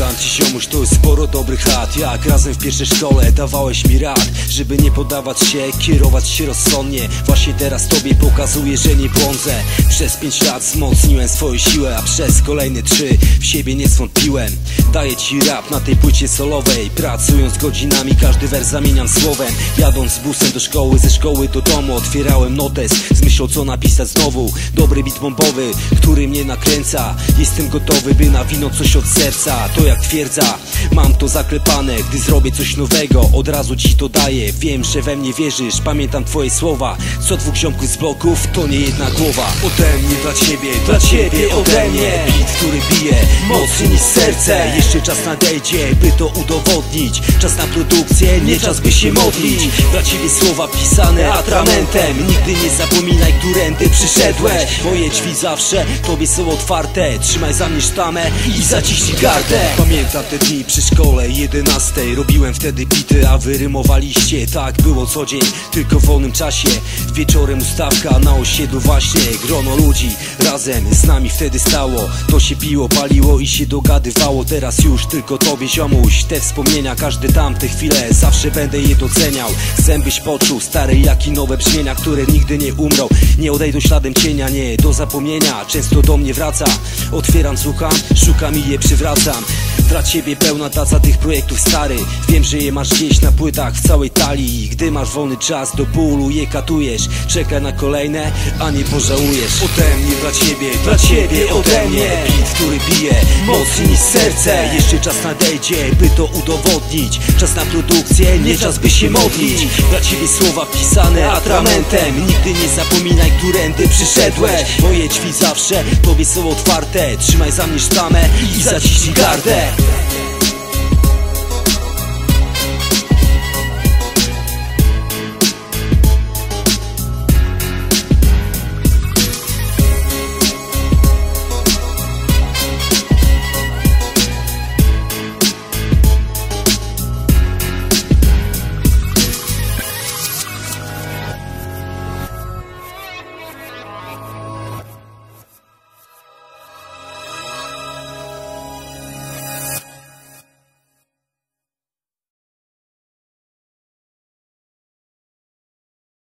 ci ziomuś, to jest sporo dobrych lat Jak razem w pierwszej szkole dawałeś mi rad Żeby nie podawać się, kierować się rozsądnie. Właśnie teraz tobie pokazuję, że nie błądzę. Przez pięć lat wzmocniłem swoją siłę A przez kolejne trzy w siebie nie zwątpiłem. Daję ci rap na tej płycie solowej Pracując godzinami, każdy wers zamieniam słowem. Jadąc busem do szkoły, ze szkoły do domu Otwierałem notes z myślą co napisać znowu. Dobry beat bombowy, który mnie nakręca. Jestem gotowy, by nawinąć coś od serca. To jak twierdza, mam to zaklepane Gdy zrobię coś nowego, od razu ci to daję. Wiem, że we mnie wierzysz, pamiętam twoje słowa. Co dwóch ziomków z bloków, to nie jedna głowa. Ode mnie dla ciebie, dla ciebie ode mnie. Beat, który bije, mocniej niż serce. Jeszcze czas nadejdzie, by to udowodnić. Czas na produkcję, nie czas by się modlić. Dla ciebie słowa pisane atramentem. Nigdy nie zapominaj, którędy przyszedłeś. Moje drzwi zawsze tobie są otwarte. Trzymaj za mnie sztamę i zaciśnij gardę Pamiętam te dni przy szkole 11 Robiłem wtedy bity, a wy rymowaliście. Tak było co dzień, tylko w wolnym czasie. Wieczorem ustawka na osiedlu właśnie. Grono ludzi razem z nami wtedy stało. To się piło, paliło i się dogadywało. Teraz już tylko tobie ziomuś. Te wspomnienia, każde tamte chwile Zawsze będę je doceniał. Chcę byś poczuł stare jak i nowe brzmienia Które nigdy nie umrą. Nie odejdą śladem cienia, nie do zapomnienia. Często do mnie wraca. Otwieram, słucham, szukam i je przywracam Dla ciebie pełna taca tych projektów stary. Wiem, że je masz gdzieś na płytach w całej talii. Gdy masz wolny czas do bólu je katujesz. Czekaj na kolejne, a nie pożałujesz. Ode mnie dla ciebie, dla ciebie ode mnie. Beat, który bije mocniej serce. Jeszcze czas nadejdzie, by to udowodnić. Czas na produkcję, nie czas by się modlić. Dla ciebie słowa pisane atramentem. Nigdy nie zapominaj, którędy przyszedłeś. Moje drzwi zawsze tobie są otwarte. Trzymaj za mnie sztamę i zaciśnij gardę back.